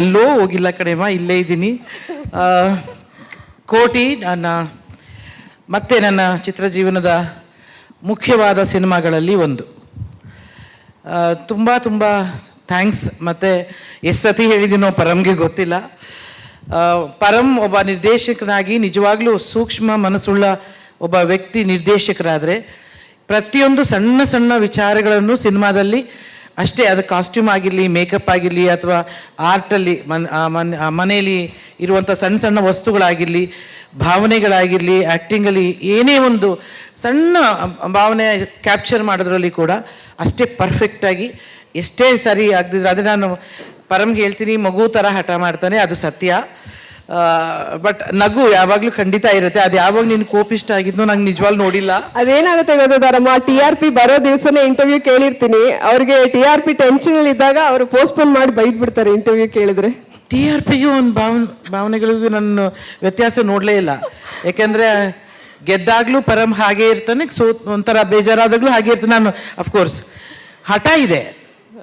ಎಲ್ಲೋ ಹೋಗಿಲ್ಲ ಕಡೆಮ್ಮ ಇಲ್ಲೇ ಇದ್ದೀನಿ. ಕೋಟಿ ನನ್ನ, ಮತ್ತೆ ನನ್ನ ಚಿತ್ರ ಜೀವನದ ಮುಖ್ಯವಾದ ಸಿನಿಮಾಗಳಲ್ಲಿ ಒಂದು. ತುಂಬ ತುಂಬ ಥ್ಯಾಂಕ್ಸ್, ಮತ್ತು ಎಷ್ಟು ಸತಿ ಹೇಳಿದ್ದೀನೋ ಪರಮ್ಗೆ ಗೊತ್ತಿಲ್ಲ. ಪರಂ ಒಬ್ಬ ನಿರ್ದೇಶಕನಾಗಿ ನಿಜವಾಗ್ಲೂ ಸೂಕ್ಷ್ಮ ಮನಸ್ಸುಳ್ಳ ಒಬ್ಬ ವ್ಯಕ್ತಿ ನಿರ್ದೇಶಕರಾದರೆ ಪ್ರತಿಯೊಂದು ಸಣ್ಣ ಸಣ್ಣ ವಿಚಾರಗಳನ್ನು ಸಿನಿಮಾದಲ್ಲಿ ಅಷ್ಟೇ ಅದು ಕಾಸ್ಟ್ಯೂಮ್ ಆಗಿರಲಿ ಮೇಕಪ್ ಆಗಿರಲಿ ಅಥವಾ ಆರ್ಟಲ್ಲಿ ಮನ್ ಮನ್ ಮನೆಯಲ್ಲಿ ಇರುವಂಥ ಸಣ್ಣ ಸಣ್ಣ ವಸ್ತುಗಳಾಗಿರಲಿ, ಭಾವನೆಗಳಾಗಿರಲಿ ಆ್ಯಕ್ಟಿಂಗಲ್ಲಿ ಏನೇ ಒಂದು ಸಣ್ಣ ಭಾವನೆ ಕ್ಯಾಪ್ಚರ್ ಮಾಡೋದ್ರಲ್ಲಿ ಕೂಡ ಅಷ್ಟೇ ಪರ್ಫೆಕ್ಟಾಗಿ ಎಷ್ಟೇ ಸರಿ ಆಗದಿದ್ರೆ, ಅದೇ ನಾನು ಪರಮ್ಗೆ ಹೇಳ್ತೀನಿ, ಮಗು ಥರ ಹಠ ಮಾಡ್ತಾನೆ, ಅದು ಸತ್ಯ. ಬಟ್ ನಗು ಯಾವಾಗ್ಲೂ ಖಂಡಿತ ಇರುತ್ತೆ. ಅದು ಯಾವಾಗ ನೀನು ಕೋಪಿಷ್ಟ ಆಗಿದ್ನೋ ನಂಗೆ ನಿಜವಾಗ್ ನೋಡಿಲ್ಲ. ಅದೇನಾಗುತ್ತೆ ಗೊತ್ತದಾರಮ್ಮ ಟಿ ಆರ್ ಪಿ ಬರೋ ದಿವಸನೇ ಇಂಟರ್ವ್ಯೂ ಕೇಳಿರ್ತೀನಿ. ಅವ್ರಿಗೆ ಟಿ ಆರ್ ಪಿ ಟೆನ್ಷನ್ ಅಲ್ಲಿ ಇದ್ದಾಗ ಅವರು ಪೋಸ್ಟ್ಪೋನ್ ಮಾಡಿ ಬೈದ್ ಬಿಡ್ತಾರೆ ಇಂಟರ್ವ್ಯೂ ಕೇಳಿದ್ರೆ ಟಿ ಆರ್ ಪಿಗೂ ಒಂದು ಭಾವನೆ ಭಾವನೆಗಳಿಗೂ ನನ್ನ ವ್ಯತ್ಯಾಸ ನೋಡಲೇ ಇಲ್ಲ. ಯಾಕೆಂದ್ರೆ ಗೆದ್ದಾಗ್ಲೂ ಪರಂ ಹಾಗೆ ಇರ್ತಾನೆ ಸೋ ಒಂಥರ ಬೇಜಾರಾದಾಗ್ಲೂ ಹಾಗೆ ಇರ್ತಾನೆ. ನಾನು ಅಫ್ಕೋರ್ಸ್ ಹಠ ಇದೆ.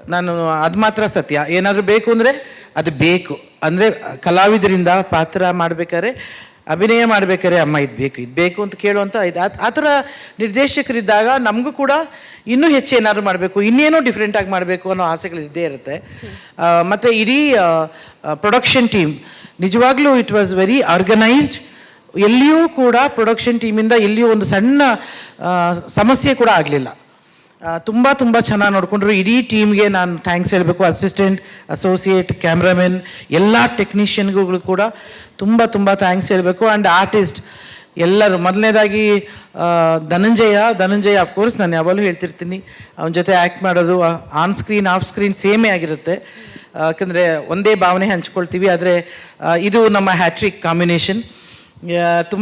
ನಾನು ಅದು ಮಾತ್ರ ಸತ್ಯ. ಏನಾದರೂ ಬೇಕು ಅಂದರೆ ಅದು ಬೇಕು. ಅಂದರೆ ಕಲಾವಿದರಿಂದ ಪಾತ್ರ ಮಾಡಬೇಕಾದ್ರೆ, ಅಭಿನಯ ಮಾಡಬೇಕಾದ್ರೆ ಅಮ್ಮ ಇದು ಬೇಕು ಇದು ಬೇಕು ಅಂತ ಕೇಳುವಂಥ ಇದು. ಆ- ಥರ ನಿರ್ದೇಶಕರಿದ್ದಾಗ ನಮಗೂ ಕೂಡ ಇನ್ನೂ ಹೆಚ್ಚು ಏನಾದರೂ ಮಾಡಬೇಕು. ಇನ್ನೇನೋ ಡಿಫ್ರೆಂಟಾಗಿ ಮಾಡಬೇಕು ಅನ್ನೋ ಆಸೆಗಳು ಇದ್ದೇ ಇರುತ್ತೆ. ಮತ್ತು ಇಡೀ ಪ್ರೊಡಕ್ಷನ್ ಟೀಮ್ ನಿಜವಾಗ್ಲೂ ಇಟ್ ವಾಸ್ ವೆರಿ ಆರ್ಗನೈಸ್ಡ್ ಎಲ್ಲಿಯೂ ಕೂಡ ಪ್ರೊಡಕ್ಷನ್ ಟೀಮಿಂದ ಎಲ್ಲಿಯೂ ಒಂದು ಸಣ್ಣ ಸಮಸ್ಯೆ ಕೂಡ ಆಗಲಿಲ್ಲ. ತುಂಬ ತುಂಬ ಚೆನ್ನಾಗಿ ನೋಡಿಕೊಂಡ್ರು. ಇಡೀ ಟೀಮ್ಗೆ ನಾನು ಥ್ಯಾಂಕ್ಸ್ ಹೇಳಬೇಕು. ಅಸಿಸ್ಟೆಂಟ್ ಅಸೋಸಿಯೇಟ್ ಕ್ಯಾಮ್ರಾಮೆನ್ ಎಲ್ಲ ಟೆಕ್ನಿಷಿಯನ್ಗಳು ಕೂಡ ತುಂಬ ತುಂಬ ಥ್ಯಾಂಕ್ಸ್ ಹೇಳಬೇಕು. ಆ್ಯಂಡ್ ಆರ್ಟಿಸ್ಟ್ ಎಲ್ಲರೂ, ಮೊದಲನೇದಾಗಿ ಧನಂಜಯ. ಧನಂಜಯ ಅಫ್ಕೋರ್ಸ್ ನಾನು ಯಾವಾಗಲೂ ಹೇಳ್ತಿರ್ತೀನಿ. ಅವನ ಜೊತೆ ಆ್ಯಕ್ಟ್ ಮಾಡೋದು ಆನ್ ಸ್ಕ್ರೀನ್ ಆಫ್ ಸ್ಕ್ರೀನ್ ಸೇಮೇ ಆಗಿರುತ್ತೆ. ಯಾಕಂದರೆ ಒಂದೇ ಭಾವನೆ ಹಂಚ್ಕೊಳ್ತೀವಿ. ಆದರೆ ಇದು ನಮ್ಮ ಹ್ಯಾಟ್ರಿಕ್ ಕಾಂಬಿನೇಷನ್ ತುಂಬ